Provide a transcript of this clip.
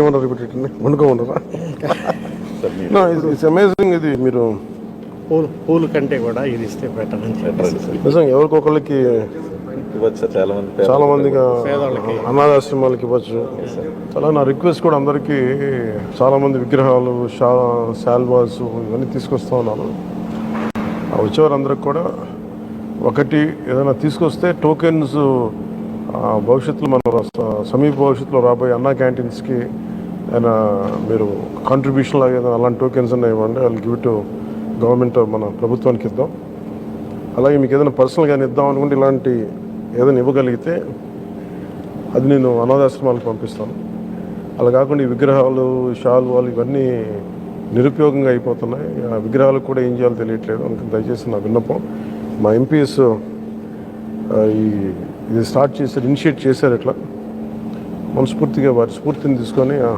ఏమన్నారు వండుకోమన్నారా amazing ఇది మీరు. పూలు పూలు కంటే కూడా ఇది ఇస్తే బెటర్ అని చెప్పేసి. నిజంగా ఎవరికొకళ్ళకి ఇవ్వచ్చు సార్ చాలా మంది చాలా మందిగా పేదవాళ్ళకి. అనాథాశ్రమాలకి ఇవ్వచ్చు. చాలా నా రిక్వెస్ట్ కూడా అందరికీ చాలా మంది విగ్రహాలు షా శాల్వాస్ ఇవన్నీ తీసుకొస్తా ఉన్నాను. ఆ వచ్చేవారందరికి కూడా ఒకటి ఏదైనా తీసుకొస్తే టోకెన్స్ భవిష్యత్తులో మన సమీప భవిష్యత్తులో రాబోయే అన్నా క్యాంటీన్స్కి ఏదైనా uh, మీరు కాంట్రిబ్యూషన్ లాగా ఏదైనా అలాంటి టోకెన్స్ ఉన్నాయి ఇవ్వండి? వాళ్ళు గివ్ టు గవర్నమెంట్ మన ప్రభుత్వానికి ఇద్దాం. అలాగే మీకు ఏదైనా పర్సనల్గా ఇద్దాం అనుకుంటే ఇలాంటి ఏదైనా ఇవ్వగలిగితే అది నేను అనాథాశ్రమాలకు పంపిస్తాను. అలా కాకుండా ఈ విగ్రహాలు షాల్వాలు ఇవన్నీ నిరుపయోగంగా అయిపోతున్నాయి. ఆ విగ్రహాలకు కూడా ఏం చేయాలో తెలియట్లేదు. అందుకని దయచేసి నా విన్నపం మా ఎంపీఎస్ ఈ ఇది స్టార్ట్ చేశారు ఇనిషియేట్ చేశారు ఇట్లా. మనస్ఫూర్తిగా వారి స్ఫూర్తిని తీసుకొని